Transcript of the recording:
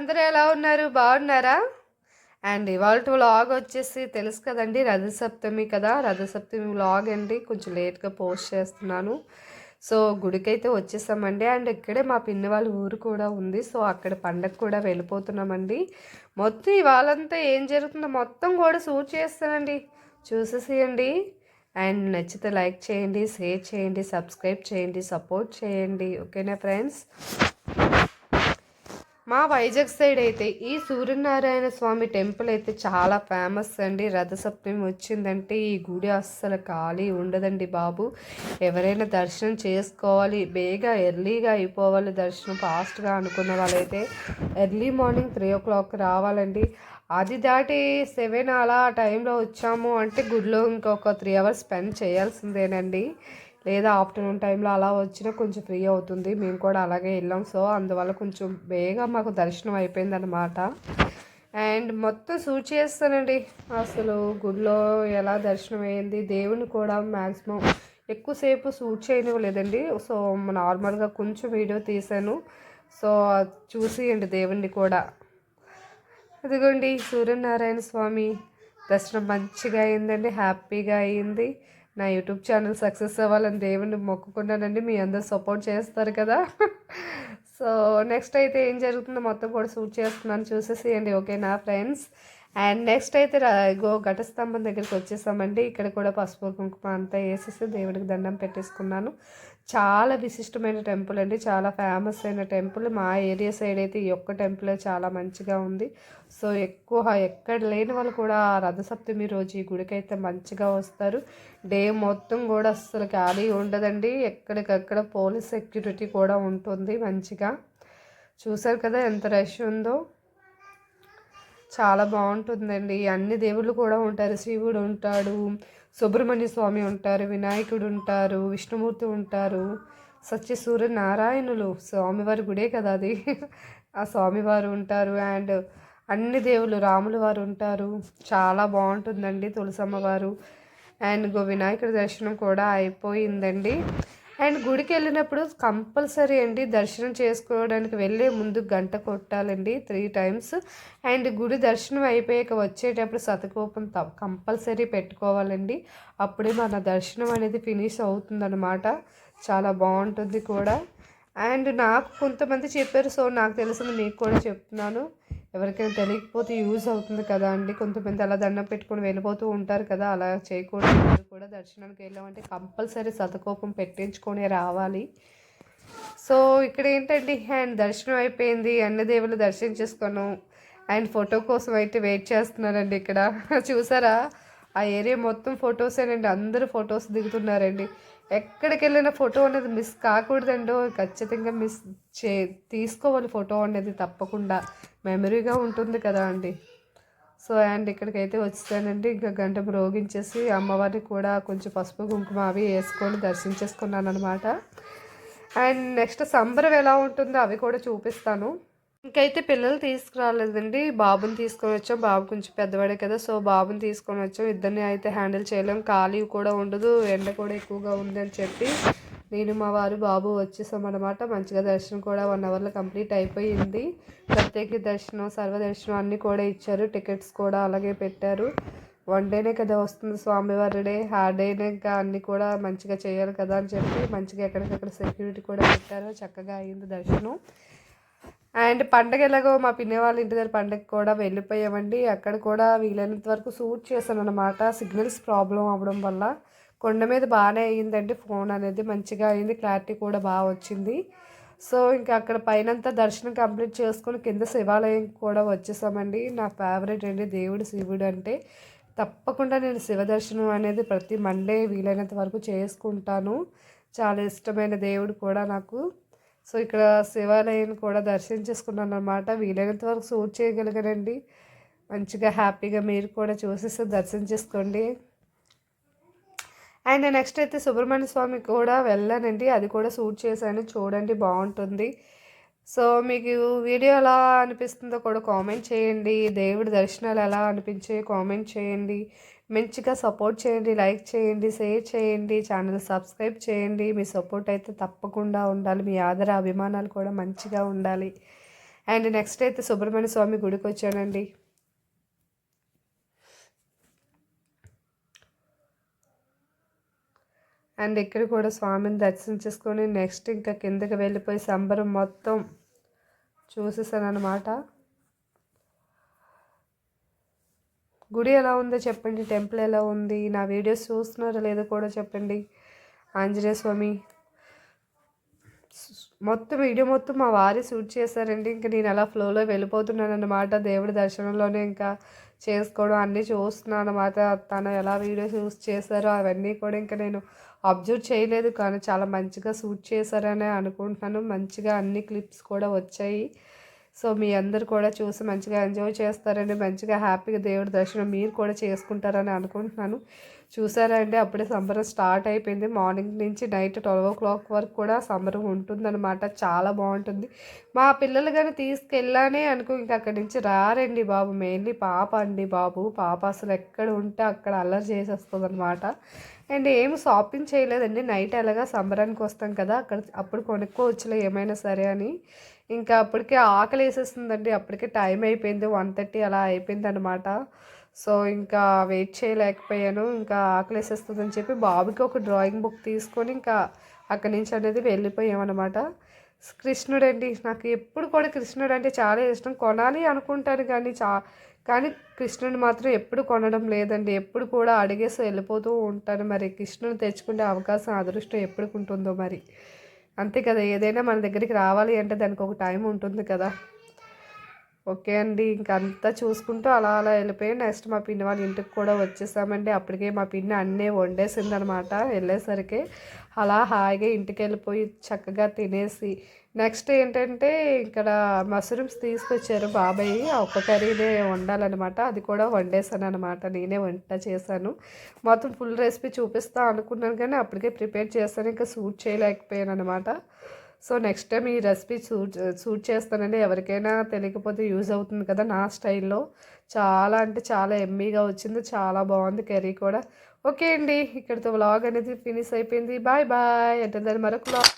అందరూ ఎలా ఉన్నారు? బాగున్నారా? అండ్ ఇవాళ వ్లాగ్ వచ్చేసి తెలుసు కదండి రథసప్తమి కదా. రథసప్తమి వ్లాగ్ అండి. కొంచెం లేట్గా పోస్ట్ చేస్తున్నాను. సో గుడికైతే వచ్చేసామండి. అండ్ ఇక్కడే మా పిన్ని వాళ్ళ ఊరు కూడా ఉంది. సో అక్కడ పండగ కూడా వెళ్ళిపోతున్నామండి. మొత్తం ఇవాళంతా ఏం జరుగుతుందో మొత్తం కూడా షూట్ చేస్తానండి. చూసేసేయండి. అండ్ నచ్చితే లైక్ చేయండి షేర్ చేయండి సబ్స్క్రైబ్ చేయండి సపోర్ట్ చేయండి. ఓకేనా ఫ్రెండ్స్? మా వైజాగ్ సైడ్ అయితే ఈ సూర్యనారాయణ స్వామి టెంపుల్ అయితే చాలా ఫేమస్ అండి. రథసప్తమి వచ్చిందంటే ఈ గుడి అస్సలు ఖాళీ ఉండదండి బాబు. ఎవరైనా దర్శనం చేసుకోవాలి బేగా ఎర్లీగా అయిపోవాలి దర్శనం ఫాస్ట్గా అనుకున్న వాళ్ళైతే early morning three o'clock రావాలండి. అది దాటి సెవెన్ అలా ఆ టైంలో వచ్చాము అంటే గుడిలో ఇంకొక త్రీ అవర్స్ స్పెండ్ చేయాల్సిందేనండి. లేదా ఆఫ్టర్నూన్ టైంలో అలా వచ్చినా కొంచెం ఫ్రీ అవుతుంది. మేము కూడా అలాగే వెళ్ళాం. సో అందువల్ల కొంచెం బేగా మాకు దర్శనం అయిపోయింది అనమాట అండ్ మొత్తం సూట్ చేస్తానండి. అసలు గుడిలో ఎలా దర్శనం అయ్యింది దేవుని కూడా మ్యాక్సిమం ఎక్కువసేపు షూట్ చేయనివ్వలేదండి. సో నార్మల్గా కొంచెం వీడియో తీశాను. సో చూసియండి దేవుణ్ణి కూడా. ఇదిగోండి సూర్యనారాయణ స్వామి. దర్శనం మంచిగా అయిందండి. హ్యాపీగా అయింది. నా యూట్యూబ్ ఛానల్ సక్సెస్ అవ్వాలని దేవుని మొక్కుకున్నానండి. మీ అందరు సపోర్ట్ చేస్తారు కదా. సో నెక్స్ట్ అయితే ఏం జరుగుతుందో మొత్తం కూడా సూట్ చేస్తున్నాను. చూసేసేయండి. ఓకేనా ఫ్రెండ్స్? అండ్ నెక్స్ట్ అయితే ఇగో ఘటస్తంభం దగ్గరికి వచ్చేసామండి. ఇక్కడ కూడా పసుపు కుంకుమ అంతా వేసేసి దేవుడికి దండం పెట్టేసుకున్నాను. చాలా విశిష్టమైన టెంపుల్ అండి. చాలా ఫేమస్ అయిన టెంపుల్. మా ఏరియా సైడ్ అయితే ఈ ఒక్క టెంపుల్ చాలా మంచిగా ఉంది. సో ఎక్కువ ఎక్కడ లేని వాళ్ళు కూడా రథసప్తమి రోజు ఈ గుడికి అయితే మంచిగా వస్తారు. డే మొత్తం కూడా అస్సలు ఖాళీ ఉండదండి. ఎక్కడికక్కడ పోలీస్ సెక్యూరిటీ కూడా ఉంటుంది మంచిగా. చూసారు కదా ఎంత రష్ ఉందో. చాలా బాగుంటుందండి. అన్ని దేవుళ్ళు కూడా ఉంటారు. శివుడు ఉంటాడు సుబ్రహ్మణ్య స్వామి ఉంటారు వినాయకుడు ఉంటారు విష్ణుమూర్తి ఉంటారు. సత్య సూర్య నారాయణులు స్వామివారి గుడే కదా అది. ఆ స్వామివారు ఉంటారు అండ్ అన్ని దేవుళ్ళు రాముల వారు ఉంటారు. చాలా బాగుంటుందండి తులసమ్మ వారు. అండ్ గో వినాయకుడి దర్శనం కూడా అయిపోయిందండి. అండ్ గుడికి వెళ్ళినప్పుడు కంపల్సరీ అండి దర్శనం చేసుకోవడానికి వెళ్ళే ముందు గంట కొట్టాలండి త్రీ టైమ్స్. అండ్ గుడి దర్శనం అయిపోయాక వచ్చేటప్పుడు సతకోపం కంపల్సరీ పెట్టుకోవాలండి. అప్పుడే మన దర్శనం అనేది ఫినిష్ అవుతుందన్నమాట. చాలా బాగుంటుంది కూడా. అండ్ నాకు కొంతమంది చెప్పారు సో నాకు తెలిసింది మీకు కూడా చెప్తున్నాను. ఎవరికైనా తెలియకపోతే యూజ్ అవుతుంది కదా అండి. కొంతమంది అలా దండం పెట్టుకొని వెళ్ళిపోతూ ఉంటారు కదా అలా చేయకూడదు. కూడా దర్శనానికి వెళ్ళామంటే కంపల్సరీ సతకోపం పెట్టించుకొని రావాలి. సో ఇక్కడ ఏంటండి? అండ్ దర్శనం అయిపోయింది. అన్ని దేవుళ్ళు దర్శనం చేసుకున్నాం. అండ్ ఫోటో కోసం అయితే వెయిట్ చేస్తున్నారండి ఇక్కడ. చూసారా? ఆ ఏరియా మొత్తం ఫొటోసేనండి. అందరూ ఫొటోస్ దిగుతున్నారండి. ఎక్కడికి వెళ్ళిన ఫోటో అనేది మిస్ కాకూడదండి. ఖచ్చితంగా మిస్ చే తీసుకోవాలి ఫోటో అనేది తప్పకుండా. మెమరీగా ఉంటుంది కదా అండి. సో అండ్ ఇక్కడికైతే వచ్చానండి ఇంకా గంట మ్రోగించేసి అమ్మవారిని కూడా కొంచెం పసుపు కుంకుమ అవి వేసుకొని దర్శించేసుకున్నాను అనమాట అండ్ నెక్స్ట్ సంబరం ఎలా ఉంటుందో అవి కూడా చూపిస్తాను. ఇంకైతే పిల్లలు తీసుకురాలేదండి. బాబుని తీసుకొని వచ్చాం. బాబు కొంచెం పెద్దవాడే కదా సో బాబుని తీసుకొని వచ్చాం. ఇద్దరిని అయితే హ్యాండిల్ చేయలేం. ఖాళీ కూడా ఉండదు. ఎండ కూడా ఎక్కువగా ఉందని చెప్పి నేను మా వారు బాబు వచ్చేసామన్నమాట. మంచిగా దర్శనం కూడా వన్ అవర్లో కంప్లీట్ అయిపోయింది. ప్రత్యేక దర్శనం సర్వ దర్శనం అన్నీ కూడా ఇచ్చారు. టికెట్స్ కూడా అలాగే పెట్టారు. వన్ డేనే కదా వస్తుంది స్వామివారి డే హార్డ్ డేనే ఇంకా అన్నీ కూడా మంచిగా చేయాలి కదా అని చెప్పి మంచిగా ఎక్కడికక్కడ సెక్యూరిటీ కూడా పెట్టారు. చక్కగా అయింది దర్శనం. అండ్ పండగ ఎలాగో మా పిన్ని వాళ్ళ ఇంటి దగ్గర పండగ కూడా వెళ్ళిపోయామండి. అక్కడ కూడా వీలైనంత వరకు షూట్ చేశాను అనమాట సిగ్నల్స్ ప్రాబ్లం అవ్వడం వల్ల. కొండ మీద బాగానే అయ్యిందండి ఫోన్ అనేది మంచిగా అయింది క్లారిటీ కూడా బాగా వచ్చింది. సో ఇంకా అక్కడ పైనంతా దర్శనం కంప్లీట్ చేసుకొని కింద శివాలయం కూడా వచ్చేసామండి. నా ఫేవరెట్ అండి దేవుడు శివుడు అంటే. తప్పకుండా నేను శివ దర్శనం అనేది ప్రతి మండే వీలైనంత వరకు చేసుకుంటాను. చాలా ఇష్టమైన దేవుడు కూడా నాకు. సో ఇక్కడ శివాలయం కూడా దర్శనం చేసుకున్నాను అనమాట వీలైనంత వరకు సూట్ చేయగలిగానండి. మంచిగా హ్యాపీగా మీరు కూడా చూసేసి దర్శనం చేసుకోండి. అండ్ నెక్స్ట్ అయితే సుబ్రహ్మణ్య స్వామి కూడా వెళ్ళానండి. అది కూడా షూట్ చేశాను. చూడండి బాగుంటుంది. సో మీకు వీడియో ఎలా అనిపిస్తుందో కూడా కామెంట్ చేయండి. దేవుడి దర్శనాలు ఎలా అనిపించాయి కామెంట్ చేయండి. మంచిగా సపోర్ట్ చేయండి లైక్ చేయండి షేర్ చేయండి ఛానల్ సబ్స్క్రైబ్ చేయండి. మీ సపోర్ట్ అయితే తప్పకుండా ఉండాలి. మీ ఆదర అభిమానాలు కూడా మంచిగా ఉండాలి. అండ్ నెక్స్ట్ అయితే సుబ్రహ్మణ్య స్వామి గుడికి వచ్చానండి. అండ్ ఇక్కడ కూడా స్వామిని దర్శించేసుకొని నెక్స్ట్ ఇంకా కిందకి వెళ్ళిపోయి సంబరం మొత్తం చూసేసాను అనమాట గుడి ఎలా ఉందో చెప్పండి టెంపుల్ ఎలా ఉంది నా వీడియోస్ చూస్తున్నారో లేదో కూడా చెప్పండి. ఆంజనేయ స్వామి మొత్తం వీడియో మొత్తం మా వారి షూట్ చేశారండి. ఇంకా నేను అలా ఫ్లోలో వెళ్ళిపోతున్నాను అనమాట దేవుడి దర్శనంలోనే ఇంకా చేసుకోవడం అన్నీ చూస్తున్నాను అనమాట తను ఎలా వీడియోస్ యూస్ చేశారో అవన్నీ కూడా ఇంకా నేను అబ్జర్వ్ చేయలేదు కానీ చాలా మంచిగా షూట్ చేశారని అనుకుంటున్నాను. మంచిగా అన్ని క్లిప్స్ కూడా వచ్చాయి. సో మీ అందరు కూడా చూసి మంచిగా ఎంజాయ్ చేస్తారని మంచిగా హ్యాపీగా దేవుడి దర్శనం మీరు కూడా చేసుకుంటారని అనుకుంటున్నాను. చూసారా అండి అప్పుడే సంబరం స్టార్ట్ అయిపోయింది. మార్నింగ్ నుంచి నైట్ ట్వెల్వ్ ఓ క్లాక్ వరకు కూడా సంబరం ఉంటుందన్నమాట. చాలా బాగుంటుంది. మా పిల్లలు కానీ తీసుకెళ్ళానే అనుకో ఇంక అక్కడి నుంచి రారండి బాబు. మెయిన్లీ పాప అండి బాబు. పాప అసలు ఎక్కడ ఉంటే అక్కడ అల్లరి చేసేస్తుంది అనమాట అండ్ ఏం షాపింగ్ చేయలేదండి. నైట్ ఎలాగా సంబరానికి వస్తాం కదా అక్కడ అప్పుడు కొనుక్కోవచ్చులే ఏమైనా సరే అని. ఇంకా అప్పటికే ఆకలి వేసేస్తుందండి. అప్పటికే టైం అయిపోయింది. వన్ థర్టీ అలా అయిపోయింది అనమాట సో ఇంకా వెయిట్ చేయలేకపోయాను. ఇంకా ఆకలి వేసేస్తుందని చెప్పి బాబుకి ఒక డ్రాయింగ్ బుక్ తీసుకొని ఇంకా అక్కడి నుంచి అనేది వెళ్ళిపోయామన్నమాట కృష్ణుడు అండి నాకు ఎప్పుడు కూడా కృష్ణుడు అంటే చాలా ఇష్టం. కొనాలి అనుకుంటాను కానీ చా కానీ కృష్ణుని మాత్రం ఎప్పుడు కొనడం లేదండి. ఎప్పుడు కూడా అడిగేసి వెళ్ళిపోతూ ఉంటాను మరి కృష్ణుని తెచ్చుకునే అవకాశం అదృష్టం ఎప్పుడు ఉంటుందో మరి. అంతే కదా ఏదైనా మన దగ్గరికి రావాలి అంటే దానికి ఒక టైం ఉంటుంది కదా. ఓకే అండి. ఇంక అంతా చూసుకుంటూ అలా అలా వెళ్ళిపోయి నెక్స్ట్ మా పిన్ని వాళ్ళ ఇంటికి కూడా వచ్చేసామండి. అప్పటికే మా పిన్ని అన్నీ వండేసింది అనమాట వెళ్ళేసరికి. అలా హాయిగా ఇంటికి వెళ్ళిపోయి చక్కగా తినేసి నెక్స్ట్ ఏంటంటే ఇక్కడ మష్రూమ్స్ తీసుకొచ్చారు బాబాయ్. ఒక్క కర్రీనే వండాలన్నమాట. అది కూడా వండేసాను అనమాట నేనే వంట చేశాను. మొత్తం ఫుల్ రెసిపీ చూపిస్తా అనుకున్నాను కానీ అప్పటికే ప్రిపేర్ చేస్తాను ఇంకా సూట్ చేయలేకపోయాను అనమాట సో నెక్స్ట్ టైం ఈ రెసిపీ సూట్ సూట్ చేస్తానండి ఎవరికైనా తెలియకపోతే యూజ్ అవుతుంది కదా నా స్టైల్లో చాలా అంటే చాలా ఎమ్మీగా వచ్చింది చాలా బాగుంది కర్రీ కూడా. ఓకే అండి ఇక్కడితో వ్లాగ్ అనేది ఫినిష్ అయిపోయింది. బాయ్ బాయ్ అంటే దాని మరొక వ్లాగ్